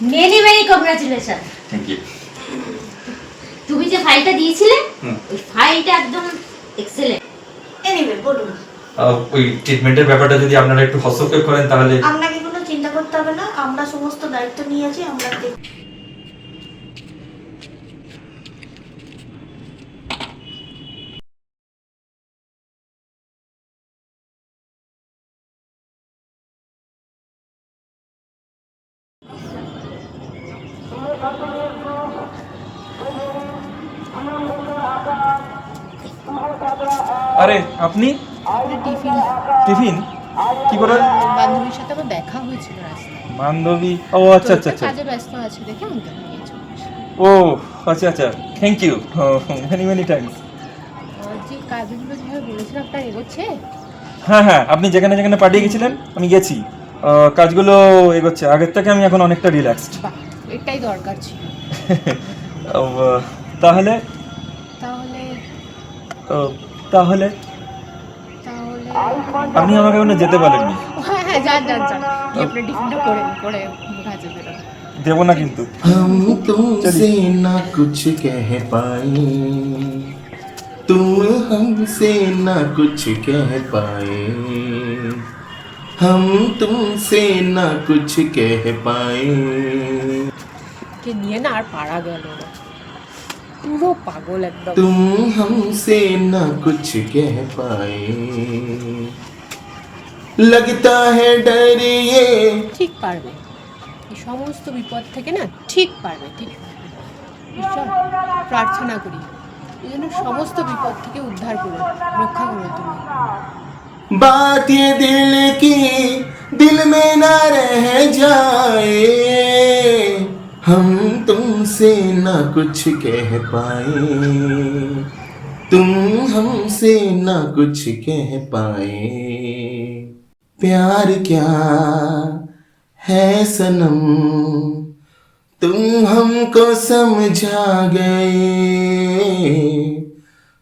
Many many congratulation thank you তুমি যে ফাইলটা দিয়েছিলে হুম। ওই ফাইলটা একদম এক্সেলেন্ট এনিওয়ে বলুন। ওই ট্রিটমেন্টের ব্যাপারটা যদি আপনারা একটু হস্তক্ষেপ করেন তাহলে আপনাকে কোনো চিন্তা করতে হবে না আমরা সমস্ত দায়িত্ব নিয়েছি আমরা আরে আপনি? টিফিন? টিফিন কি করে? বান্ধবীর সাথে আমার দেখা হয়েছিল রাস্তায়। বান্ধবী? ও আচ্ছা আচ্ছা আচ্ছা। কাজে ব্যস্ত আছে দেখে আমাকে ও আচ্ছা আচ্ছা। থ্যাংক ইউ মেনি মেনি যে কাজগুলো যেভাবে বলেছিলাম আপনার এগোচ্ছে? হ্যাঁ হ্যাঁ আপনি যেখানে যেখানে পাঠিয়ে গেছিলেন আমি গেছি। কাজগুলো এগোচ্ছে। আগের থেকে আমি এখন অনেকটা রিল্যাক্সড এটাই দরকার ছিল তাহলে তাহলে আহ, তাহলে তাহলে আপনি আমাকে এখনো যেতে পারেননি ও, হ্যাঁ হ্যাঁ যান যান যান গিয়ে আপনার টিফিনটা করে নিন, করে কাজে বেরোন দেবো না কিন্তু हम तुमसे ना कुछ कह पाए तुम हमसे ना कुछ कह पाए हम तुमसे ना कुछ कह पाए কে নিয়ে না আর পারা গেল না পুরো পাগল একদম तुम हमसे ना कुछ कह पाए लगता है डर ये ঠিক পারবে এই সমস্ত বিপদ থেকে না ঠিক পারবে ঠিক পারবে ঈশ্বর প্রার্থনা করি এই জন্য সমস্ত বিপদ থেকে উদ্ধার করো রক্ষা করো তুমি बात ये दिल की दिल में ना रह जाए हम तुमसे ना कुछ कह पाए। तुम हमसे ना कुछ कह पाए। प्यार क्या है सनम? तुम हमको समझा गए।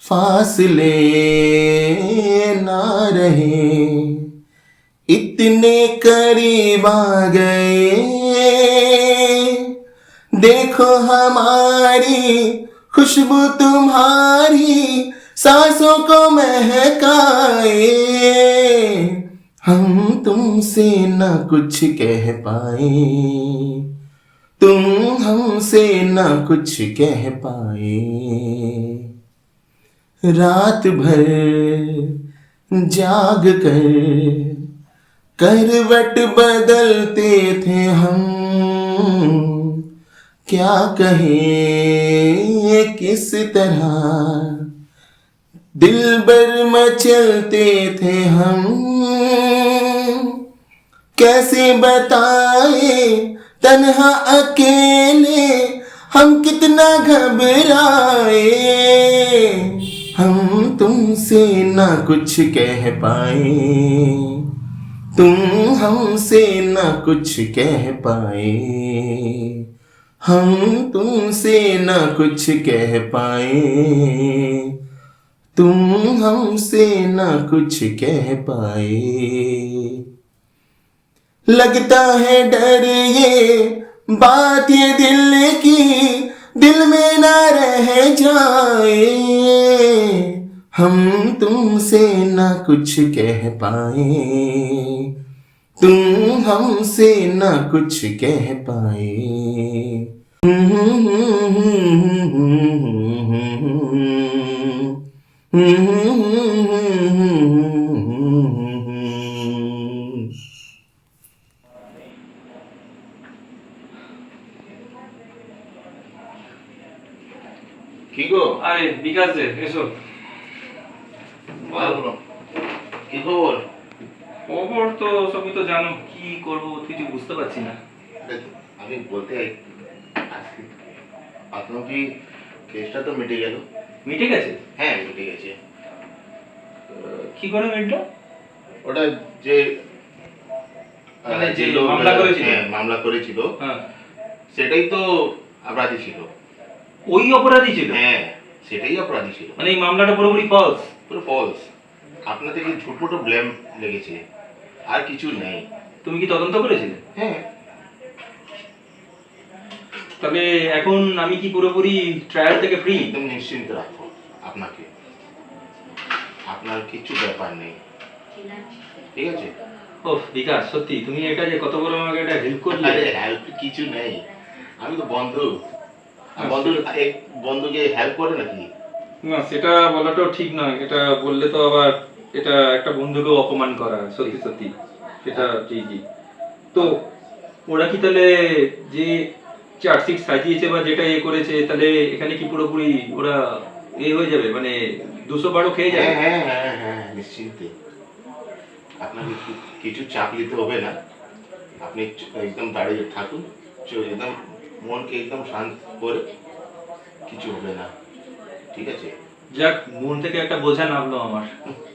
फासले ना रहे। इतने करीब आ गए। देखो हमारी खुशबू तुम्हारी, सांसों को महकाए। हम तुमसे न कुछ कह पाए। तुम हमसे न कुछ कह पाए। रात भर जाग कर करवट बदलते थे हम। क्या कहे किस तरह? दिल बर मचलते थे हम। कैसे बताए तन्हा अकेले हम कितना घबराए? हम तुमसे ना कुछ कह पाए। तुम हमसे ना कुछ कह पाए। हम तुमसे ना कुछ कह पाए। तुम हमसे ना कुछ कह पाए। लगता है डर ये बात ये दिल की, दिल में ना रह जाए। हम तुमसे ना कुछ कह पाए। तुम हमसे ना कुछ कह पाए কি গো আরে বিকাশ যে এসো বলো কি খবর খবর তো সবই তো জানো কি করব কিছু বুঝতে পারছি না। আমি বলতে আজকে আপনার কি কেসটা তো মিটে গেল। মিটে গেছে? হ্যাঁ মিটে গেছে। কি করে মিটলো? ওটা যে মানে যে মামলা করেছিল? হ্যাঁ মামলা করেছিল হ্যাঁ। সেটাই তো অপরাধী ছিল। ওই অপরাধী ছিল? হ্যাঁ সেটাই অপরাধী ছিল। মানে এই মামলাটা পুরোপুরি ফলস পুরো ফলস আপনার থেকে ঝুটমুটো ব্লেম লেগেছে। আর কিছু নেই। তুমি কি তদন্ত করেছিলে? হ্যাঁ। তাহলে এখন আমি কি পুরোপুরি ট্রায়াল থেকে ফ্রি একদম নিশ্চিন্ত রাখো আপনাকে। আপনার কিছু ব্যাপার নেই। ঠিক আছে? ও বিকাশ সত্যি তুমি এটা যে কত বড় আমাকে এটা হেল্প করলে। আরে হেল্প কিছু নেই। আমি তো বন্ধু। আর বন্ধু এক বন্ধুকে হেল্প করে নাকি? না সেটা বলাটাও ঠিক নয়। এটা বললে তো আবার এটা একটা বন্ধুকেও অপমান করা, সত্যি সত্যি। সেটা ঠিকই তো ওরা কি তাহলে যে চার্জশিট সাজিয়েছে বা যেটা এ করেছে, তাহলে এখানে কি পুরোপুরি ওরা এ হয়ে যাবে? মানে দুশো বারো খেয়ে যাবে? হ্যাঁ হ্যাঁ হ্যাঁ হ্যাঁ নিশ্চিন্তে। আপনাকে কিছু চাপ নিতে হবে না? আপনি একদম দাঁড়িয়ে থাকুন একদম মনকে একদম শান্ত করে, কিছু হবে না। ঠিক আছে? যাক মন থেকে একটা বোঝা নামলো আমার।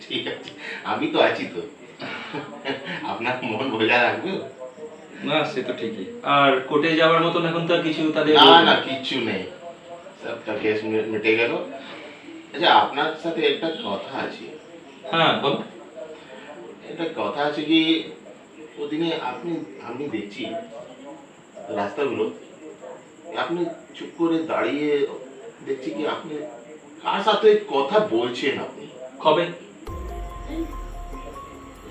ঠিক আছে আমি তো আছি তো। আপনার মন বোঝা রাখবে না সে তো ঠিকই। আর কোর্টে যাওয়ার মতন এখন তো আর কিছু তাদের না না কিচ্ছু নেই। সবটা কেস মিটে গেল। আচ্ছা আপনার সাথে একটা কথা আছে। হ্যাঁ বল। একটা কথা আছে কি ওদিনে আপনি আমি দেখছি রাস্তাগুলো আপনি চুপ করে দাঁড়িয়ে দেখছি কি আপনি কার সাথে কথা বলছেন আপনি? কবে?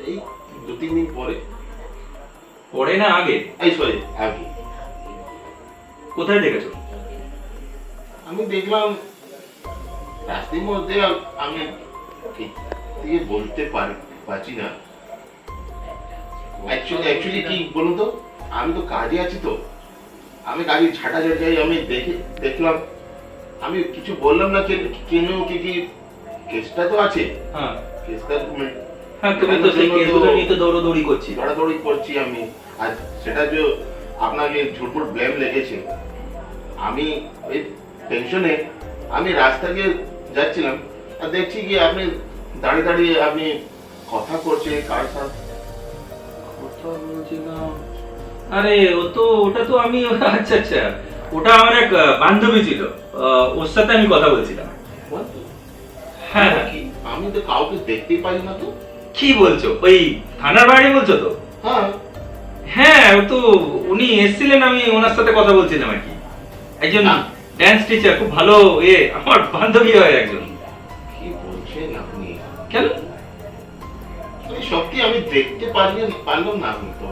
এই দু তিন দিন পরে। পরে না আগে? এই সরি আগে। কোথায় দেখেছ? আমি দেখলাম রাস্তার মধ্যে আমি ঠিক দিয়ে বলতে পার- পারছি না। অ্যাকচুয়ালি অ্যাকচুয়ালি কি বলুন তো? আমি তো কাজে আছি তো। আমি কাজে ঝাঁটা ঝাঁটাই আমি দেখে দেখলাম। আমি কিছু বললাম না কেন কি কি কেসটা তো আছে। হ্যাঁ। কেসটা হ্যাঁ তুমি তো সেই কেসগুলো নিয়ে তো দৌড়দৌড়ি করছি। দৌড়াদৌড়ি করছি আমি। আর সেটা যে আপনাকে ঝুটমুট ব্লেম লেগেছে। আমি ওই টেনশনে আমি রাস্তা দিয়ে যাচ্ছিলাম আর দেখছি কি আপনি দাঁড়িয়ে দাঁড়িয়ে আপনি কথা করছে কার সাথে? কথা বলছিলাম। আরে ও তো ওটা তো আমি আচ্ছা আচ্ছা। ওটা আমার এক বান্ধবী ছিল। ওর সাথে আমি কথা বলছিলাম। হ্যাঁ। কি আমি তো কাউকে দেখতেই পাই না তো? কি বলছো? ওই থানার বাইরে বলছো তো? হ্যাঁ। হ্যাঁ তো উনি এসেছিলেন আমি ওনার সাথে কথা বলছিলাম আর কি। একজন ড্যান্স টিচার খুব ভালো এ আমার বান্ধবী হয় একজন। কি বলছেন আপনি? কেন? সত্যি আমি দেখতে পারি পারলাম না আমি তো।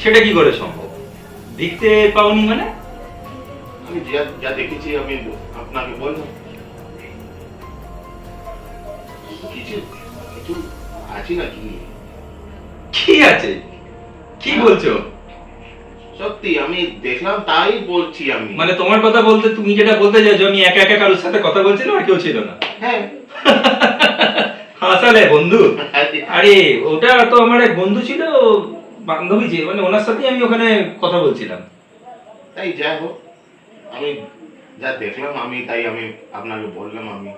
সেটা কি করে সম্ভব? দেখতে পাওনি মানে? আমি যা যা দেখেছি আমি আপনাকে বললাম। কিছু কিছু আছে নাকি? কি আছে? কি বলছো? সত্যি আমি দেখলাম তাই বলছি আমি। মানে তোমার কথা বলতে তুমি যেটা বলতে চাইছো আমি একা একা কারোর সাথে কথা বলছিলাম আর কেউ ছিল না। হ্যাঁ। হাসালে বন্ধু। আরে ওটা তো আমার এক বন্ধু ছিল বান্ধবী যে মানে ওনার সাথেই আমি ওখানে কথা বলছিলাম। তাই যাই হোক। আমি যা দেখলাম আমি তাই আমি আপনাকে বললাম আমি।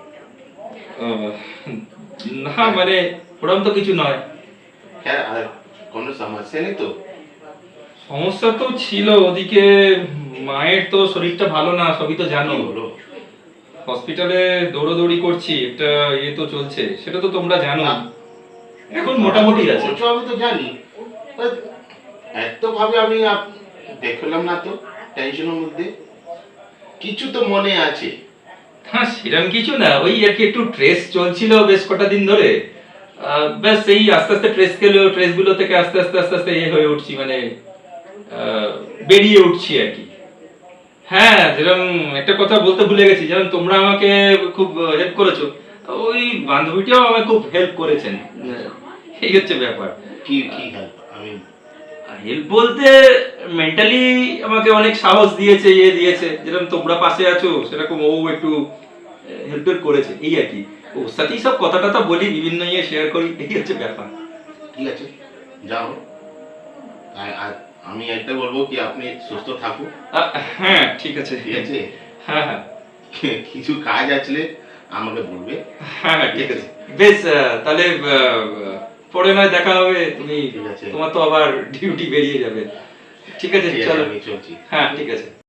না মানে ওরকম তো কিছু নয়। হ্যাঁ আর কোনো সমস্যা নেই তো? সমস্যা তো ছিল ওদিকে মায়ের তো শরীরটা ভালো না সবই তো জানো। হলো হসপিটালে দৌড়াদৌড়ি করছি একটা ইয়ে তো চলছে সেটা তো তোমরা জানো। এখন মোটামুটি আছে। আমি তো জানি। এত ভাবে আমি দেখলাম না তো টেনশনের মধ্যে। কিছু তো মনে আছে। হ্যাঁ সেরকম কিছু না। ওই আর কি একটু ট্রেস চলছিল বেশ কটা দিন ধরে। ব্যাস এই আস্তে আস্তে ট্রেস গেল ট্রেসগুলো থেকে আস্তে আস্তে আস্তে আস্তে ইয়ে হয়ে উঠছি মানে বেরিয়ে উঠছি আর কি। হ্যাঁ যেরকম একটা কথা বলতে ভুলে গেছি যেরকম তোমরা আমাকে খুব হেল্প করেছ ওই বান্ধবীটাও আমাকে খুব হেল্প করেছেন। এই হচ্ছে ব্যাপার। কি কি হেল্প আমি হেল্প বলতে মেন্টালি আমাকে অনেক সাহস দিয়েছে ইয়ে দিয়েছে। যেরকম তোমরা পাশে আছো সেরকম ও একটু হেল্প করেছে। এই আর কি। ওর সাথেই সব কথা টথা বলি বিভিন্ন ইয়ে শেয়ার করি এই হচ্ছে ব্যাপার। ঠিক আছে। যাও। আমি একটা বলব কি আপনি সুস্থ থাকুন। হ্যাঁ ঠিক আছে। ঠিক আছে? হ্যাঁ হ্যাঁ। কিছু কাজ আসলে আমাকে বলবে। হ্যাঁ হ্যাঁ ঠিক আছে। বেশ তাহলে পরে নয় দেখা হবে তুমি। তোমার তো আবার ডিউটি বেরিয়ে যাবে। ঠিক আছে চলো। হ্যাঁ ঠিক আছে।